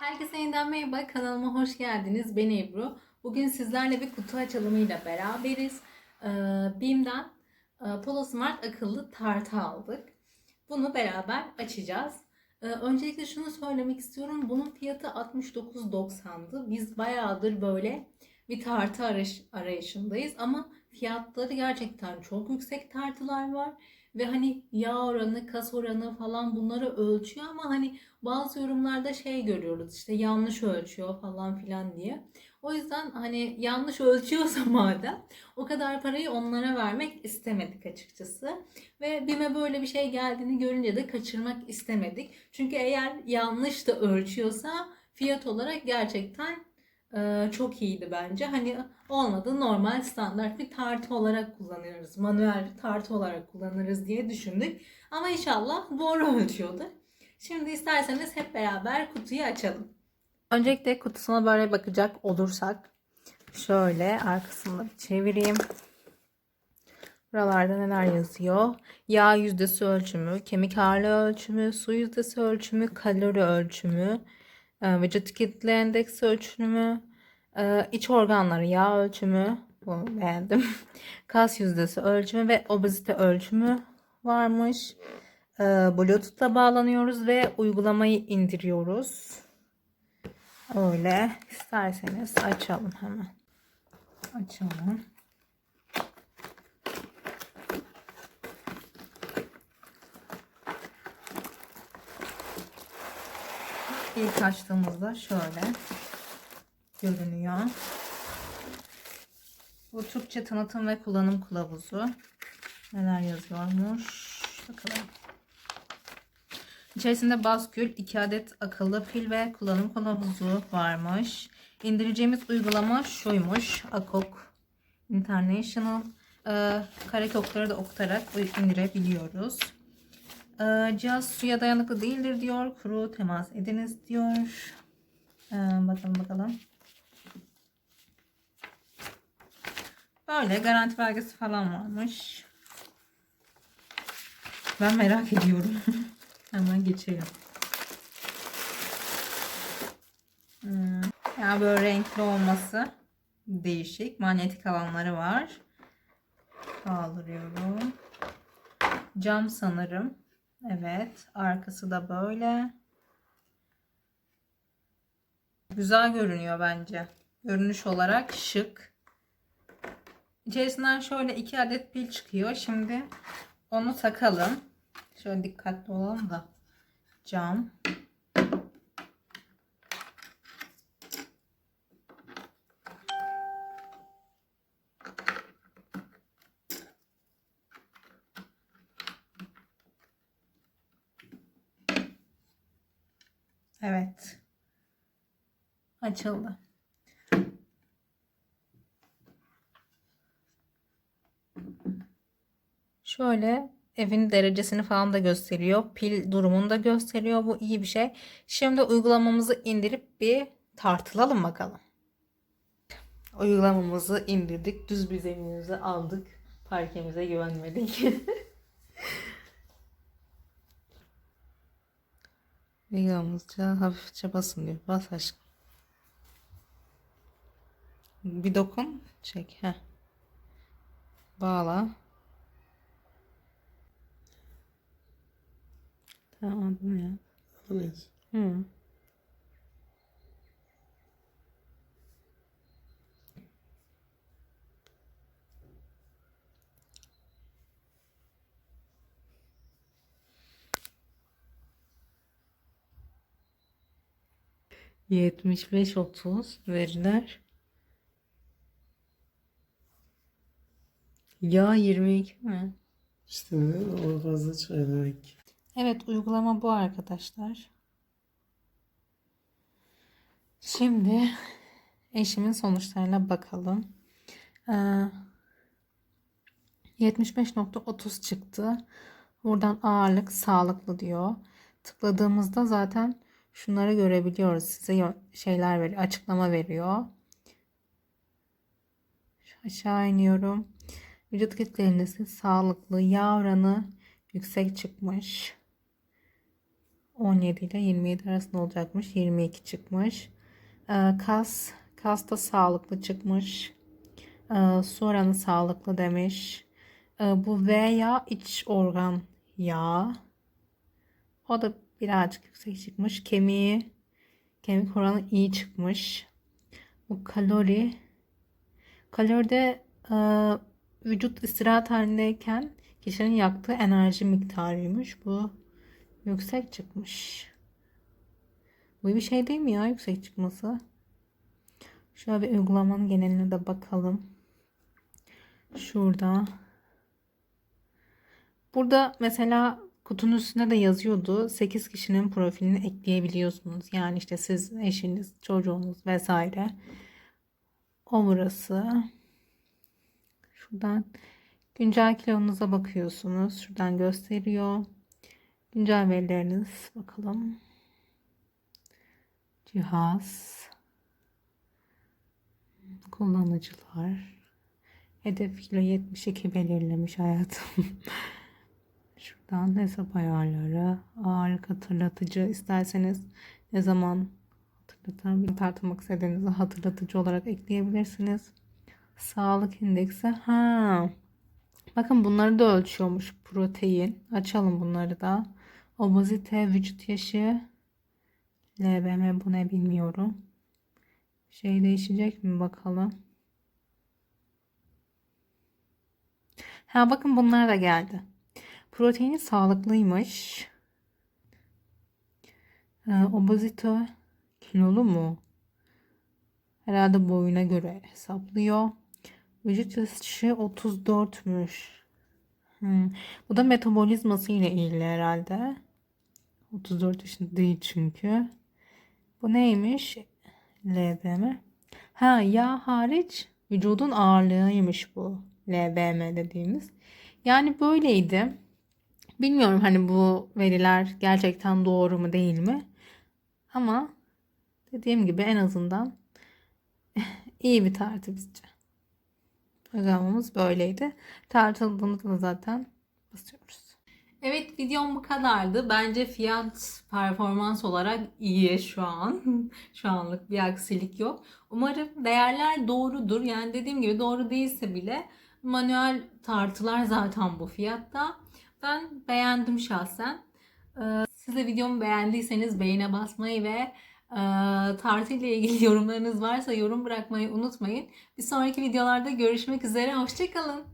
Herkese yeniden merhaba. Kanalıma hoş geldiniz. Ben Ebru. Bugün sizlerle bir kutu açılımıyla beraberiz. Ee, BİM'den e, Polo Smart akıllı tartı aldık. Bunu beraber açacağız. Ee, öncelikle şunu söylemek istiyorum. Bunun fiyatı 69.90'dı. Biz bayağıdır böyle bir tartı arayış, arayışındayız ama fiyatları gerçekten çok yüksek tartılar var. Ve hani yağ oranı, kas oranı falan bunları ölçüyor ama hani bazı yorumlarda şey görüyoruz işte yanlış ölçüyor falan filan diye. O yüzden hani yanlış ölçüyorsa madem o kadar parayı onlara vermek istemedik açıkçası. Ve BİM'e böyle bir şey geldiğini görünce de kaçırmak istemedik. Çünkü eğer yanlış da ölçüyorsa fiyat olarak gerçekten çok iyiydi bence. Hani olmadı normal standart bir tartı olarak kullanıyoruz. Manuel bir tartı olarak kullanırız diye düşündük. Ama inşallah doğru ölçüyordur. Şimdi isterseniz hep beraber kutuyu açalım. Öncelikle kutusuna böyle bakacak olursak şöyle arkasını çevireyim. Buralarda neler yazıyor? Yağ yüzdesi ölçümü, kemik ağırlığı ölçümü, su yüzdesi ölçümü, kalori ölçümü, vücut kitle endeksi ölçümü, e, iç organları yağ ölçümü, bunu beğendim. Kas yüzdesi ölçümü ve obezite ölçümü varmış. E, Bluetooth'la bağlanıyoruz ve uygulamayı indiriyoruz. Öyle. İsterseniz açalım hemen. Açalım. İlk açtığımızda şöyle görünüyor. Bu Türkçe tanıtım ve kullanım kılavuzu. Neler yazıyormuş? Bakalım. İçerisinde baskül, 2 adet akıllı pil ve kullanım kılavuzu varmış. İndireceğimiz uygulama şuymuş. Akok International. Ee, kare da okutarak indirebiliyoruz. Ee, cihaz suya dayanıklı değildir diyor. Kuru temas ediniz diyor. Ee, bakalım bakalım. Böyle garanti belgesi falan varmış. Ben merak ediyorum. Hemen geçelim. Hmm. Ya böyle renkli olması değişik. Manyetik alanları var. Kaldırıyorum. Cam sanırım. Evet. Arkası da böyle. Güzel görünüyor bence. Görünüş olarak şık. İçerisinden şöyle iki adet pil çıkıyor. Şimdi onu takalım. Şöyle dikkatli olalım da. Cam. Evet. Açıldı. Şöyle evin derecesini falan da gösteriyor. Pil durumunu da gösteriyor. Bu iyi bir şey. Şimdi uygulamamızı indirip bir tartılalım bakalım. Uygulamamızı indirdik. Düz bir zeminimizi aldık. Parkemize güvenmedik. Yalnızca hafifçe basın diyor. Bas aşkım. Bir dokun. Çek. Heh. Bağla. Tamam bunu ya. Evet. Hı. Yetmiş beş otuz veriler. Ya 22 mi? İşte? O fazla çıkıyor demek ki. Evet uygulama bu arkadaşlar. Şimdi eşimin sonuçlarına bakalım. Ee, 75.30 çıktı. Buradan ağırlık sağlıklı diyor. Tıkladığımızda zaten şunları görebiliyoruz. Size şeyler veriyor, açıklama veriyor. Aşağı iniyorum. Vücut kitlenizi sağlıklı, yağ oranı yüksek çıkmış. 17 ile 27 arasında olacakmış. 22 çıkmış. Ee, kas, kas da sağlıklı çıkmış. Ee, su oranı sağlıklı demiş. Ee, bu veya iç organ yağı. O da birazcık yüksek çıkmış. Kemiği, kemik oranı iyi çıkmış. Bu kalori, kaloride e, vücut istirahat halindeyken kişinin yaktığı enerji miktarıymış. Bu yüksek çıkmış. Bu bir şey değil mi ya yüksek çıkması? Şöyle bir uygulamanın geneline de bakalım. Şurada. Burada mesela kutunun üstünde de yazıyordu. 8 kişinin profilini ekleyebiliyorsunuz. Yani işte siz, eşiniz, çocuğunuz vesaire. O burası. Şuradan güncel kilonuza bakıyorsunuz. Şuradan gösteriyor. Güncel verileriniz bakalım. Cihaz. Kullanıcılar. Hedef kilo 72 belirlemiş hayatım. Şuradan hesap ayarları, ağırlık hatırlatıcı isterseniz ne zaman hatırlatan tartmak istediğinizi hatırlatıcı olarak ekleyebilirsiniz. Sağlık indeksi. Ha. Bakın bunları da ölçüyormuş protein. Açalım bunları da. Obezite, vücut yaşı, LBM bu ne bilmiyorum. Şey değişecek mi bakalım. Ha bakın bunlar da geldi. Proteini sağlıklıymış. Ee, obezite kilolu mu? Herhalde boyuna göre hesaplıyor. Vücut yaşı 34'müş. Hmm. Bu da metabolizması ile ilgili herhalde. 34 yaşında değil çünkü. Bu neymiş? LBM. Ha yağ hariç vücudun ağırlığıymış bu. LBM dediğimiz. Yani böyleydi. Bilmiyorum hani bu veriler gerçekten doğru mu değil mi? Ama dediğim gibi en azından iyi bir tartı bizce. Uygulamamız böyleydi. Tartıldığında da zaten basıyoruz. Evet videom bu kadardı. Bence fiyat performans olarak iyi şu an. şu anlık bir aksilik yok. Umarım değerler doğrudur. Yani dediğim gibi doğru değilse bile manuel tartılar zaten bu fiyatta. Ben beğendim şahsen. Ee, Siz de videomu beğendiyseniz beğene basmayı ve e, tartı ile ilgili yorumlarınız varsa yorum bırakmayı unutmayın. Bir sonraki videolarda görüşmek üzere. Hoşçakalın.